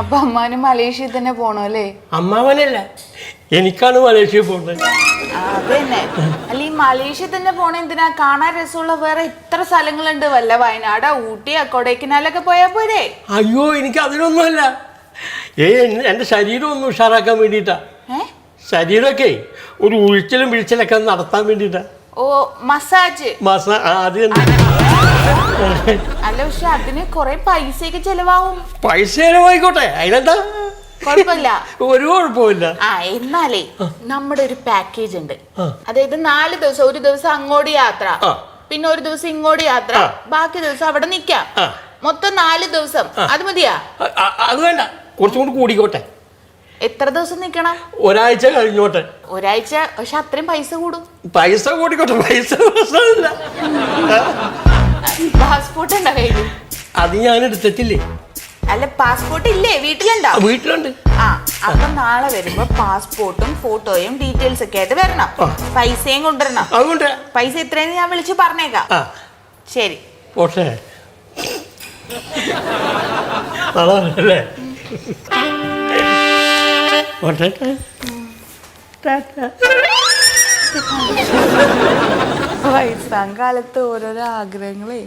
അപ്പൊ അമ്മാന് മലേഷ്യയിൽ തന്നെ പോണോ അല്ലേ? അമ്മാവനല്ല. എനിക്കാണ് മലേഷ്യ പോകുന്നത് അതന്നെ. അത് തന്നെ അല്ല ഈ മലേഷ്യ തന്നെ പോണ എന്തിനാ? കാണാൻ രസമുള്ള വേറെ എത്ര സ്ഥലങ്ങളുണ്ട്. വല്ല വയനാട് ഊട്ടി കൊടൈക്കനാലൊക്കെ പോയാ പോരേ? അയ്യോ എനിക്ക് അതിനൊന്നുമല്ല. ഏ എന്റെ ശരീരം ഒന്ന് ഉഷാറാക്കാൻ വേണ്ടിട്ടാ ശരീരമൊക്കെ ഒരു ഉഴിച്ചിലും വീഴ്ചലൊക്കെ ഒന്ന് നടത്താൻ വേണ്ടിയിട്ടാ. ഓ മസാജ്. മാസ ആ, അത് തന്നെ. അല്ല പക്ഷെ അതിന് കൊറേ പൈസയൊക്കെ ചെലവാകും പൈസ ചെലവായിക്കോട്ടെ അതിനെന്താ? കുഴപ്പമില്ല. ഒരു കുഴപ്പമില്ല ആ എന്നാലേ നമ്മുടെ ഒരു പാക്കേജ് ഉണ്ട്. ആ. അതായത് നാല് ദിവസം ഒരു ദിവസം അങ്ങോട്ട് യാത്ര. ആ. പിന്നെ ഒരു ദിവസം ഇങ്ങോട്ട് യാത്ര. ആ. ബാക്കി ദിവസം അവിടെ നിക്കാം. ആ. മൊത്തം നാല് ദിവസം. അത് മതിയാ? അ- അ- അത് വേണ്ട. കുറച്ചും കൂടി കൂടിക്കോട്ടെ. എത്ര ദിവസം നിക്കണം? ഒരാഴ്ച കഴിഞ്ഞോട്ടെ. ഒരാഴ്ച പക്ഷെ അത്രയും പൈസ കൂടും. പൈസ കൂടിക്കോട്ടെ പൈസ പ്രശ്നമില്ല. പാസ്പോർട്ട് ഉണ്ടോ കയ്യിൽ അത് ഞാൻ എടുത്തിട്ടില്ലേ? അല്ല പാസ്പോർട്ട് ഇല്ലേ? വീട്ടിലുണ്ടോ? വീട്ടിലുണ്ട്. ആ അപ്പൊ നാളെ വരുമ്പോ പാസ്പോർട്ടും ഫോട്ടോയും ഡീറ്റെയിൽസ് ഒക്കെ ആയിട്ട് വരണം. പൈസയും കൊണ്ടുവരണം. അതുകൊണ്ട് പൈസ എത്രയെന്ന് ഞാൻ വിളിച്ച് പറഞ്ഞേക്കാം. ശരി. പക്ഷേ അല്ലേ ഓട്ടെ വയസ്സാം കാലത്ത് ഓരോരോ ആഗ്രഹങ്ങളേ